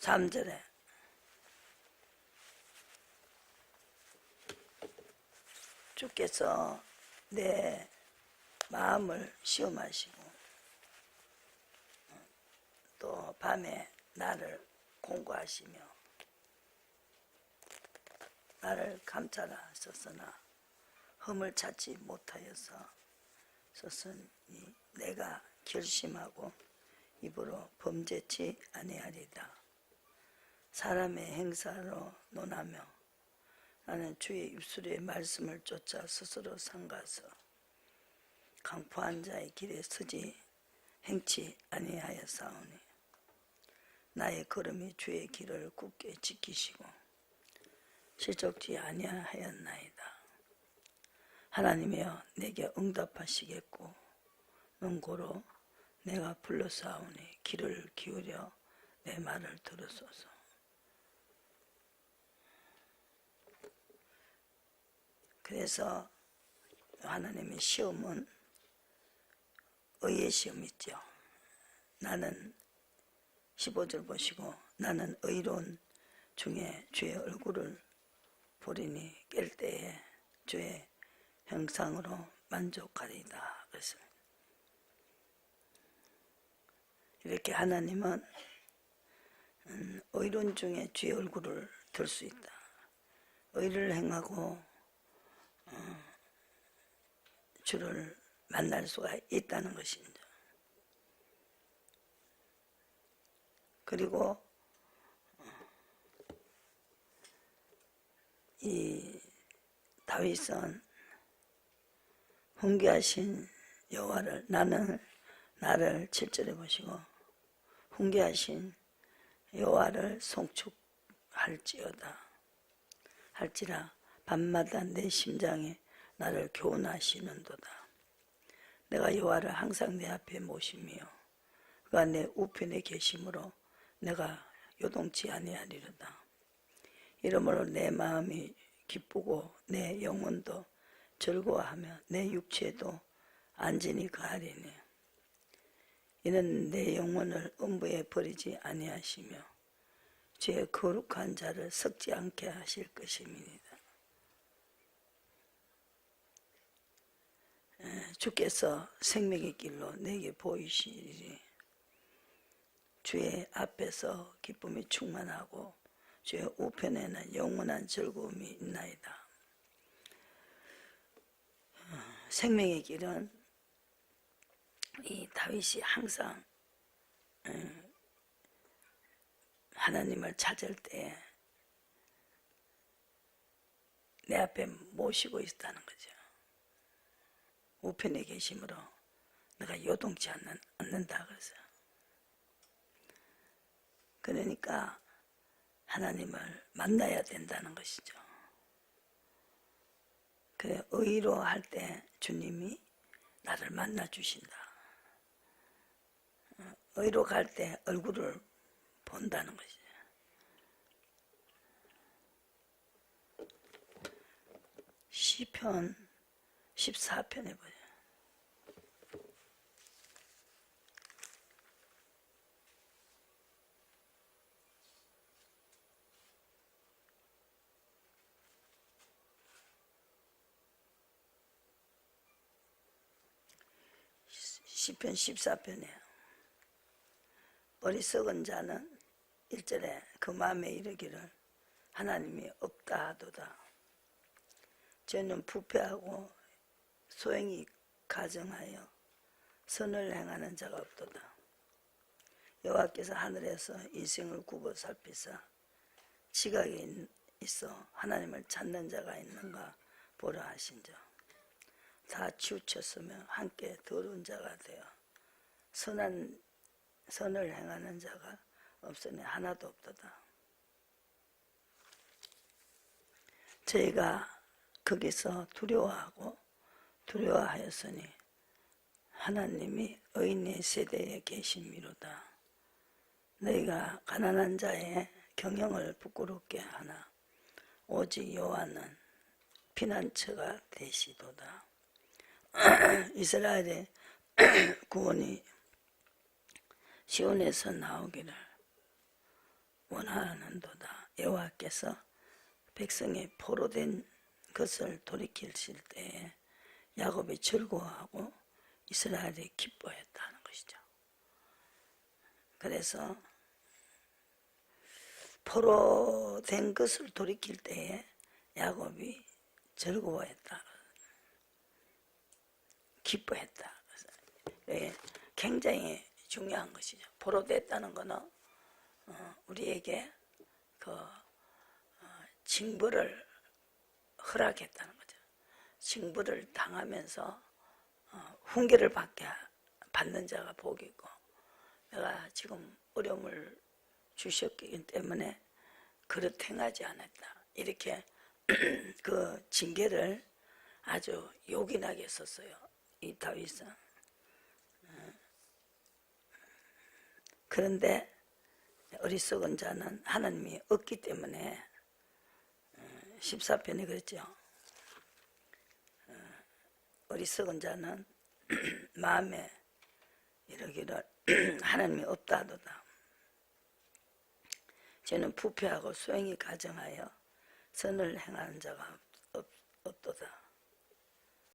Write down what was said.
3절에 주께서 내 마음을 시험하시고 또 밤에 나를 공고하시며 나를 감찰하셨으나 흠을 찾지 못하여서 서서히 내가 결심하고 입으로 범죄치 아니하리다. 사람의 행사로 논하며 나는 주의 입술의 말씀을 쫓아 스스로 상가서 강포한 자의 길에 서지 행치 아니하였사오니 나의 걸음이 주의 길을 굳게 지키시고 실족지 아니하였나이다. 하나님이여 내게 응답하시겠고 능고로 내가 불러싸오니 귀를 기울여 내 말을 들으소서. 그래서 하나님의 시험은 의의 시험 있죠. 나는 15절 보시고 나는 의로운 중에 주의 얼굴을 보리니 깰 때에 주의 형상으로 만족하리다. 그래서 이렇게 하나님은 음, 의로운 중에 주의 얼굴을 들 수 있다. 의를 행하고 어, 주를 만날 수가 있다는 것입니다. 그리고 어, 이 다윗은 훈계하신 여호와를 나는 나를 7절에 보시고 훈계하신 여호와를 송축할지어다 할지라 밤마다 내 심장에 나를 교훈하시는도다 내가 여호와를 항상 내 앞에 모시며 그가 내 우편에 계심으로 내가 요동치 아니하리로다 이러므로 내 마음이 기쁘고 내 영혼도 즐거워하며 내 육체도 안전히 가하리니 이는 내 영혼을 음부에 버리지 아니하시며 죄 거룩한 자를 섞지 않게 하실 것입니다. 주께서 생명의 길로 내게 보이시리니 주의 앞에서 기쁨이 충만하고 주의 우편에는 영원한 즐거움이 있나이다. 생명의 길은 이 다윗이 항상 음, 하나님을 찾을 때 내 앞에 모시고 있다는 거죠. 우편에 계심으로 내가 요동치 않는, 않는다 그래서 그러니까 하나님을 만나야 된다는 것이죠. 그 의로 할 때 주님이 나를 만나 주신다. 의로 갈 때 얼굴을 본다는 것이죠. 시편 14편에 보죠. 시편 14편이에요. 어리석은 자는 일절에 그 마음에 이르기를 하나님이 없다 하도다. 저는 부패하고 소행이 가정하여 선을 행하는 자가 없도다. 여호와께서 하늘에서 인생을 굽어 살피사 지각이 있어 하나님을 찾는 자가 있는가 보라 하신저. 다 치우쳤으며 함께 더러운 자가 되어 선한 선을 행하는 자가 없으니 하나도 없도다. 저희가 거기서 두려워하고 두려워하였으니 하나님이 의인의 세대에 계심이로다. 너희가 가난한 자의 경영을 부끄럽게 하나 오직 여호와는 피난처가 되시도다. 이스라엘의 구원이 시온에서 나오기를 원하는도다. 여호와께서 백성의 포로된 것을 돌이키실 때에 야곱이 즐거워하고 이스라엘이 기뻐했다는 것이죠. 그래서 포로 된 것을 돌이킬 때에 야곱이 즐거워했다. 기뻐했다. 이게 굉장히 중요한 것이죠. 포로 됐다는 것은 어, 우리에게 그 어, 징벌을 허락했다는. 징벌을 당하면서 어, 훈계를 받게 받는 자가 복이고 내가 지금 어려움을 주셨기 때문에 그릇 행하지 않았다. 이렇게 그 징계를 아주 요긴하게 썼어요. 이 다윗은. 어. 그런데 어리석은 자는 하나님이 없기 때문에 14편에 그랬죠. 어, 어리석은 자는 마음에 이러기를 하나님이 없다 하도다. 저는 부패하고 소행이 가정하여 선을 행하는 자가 없, 없도다.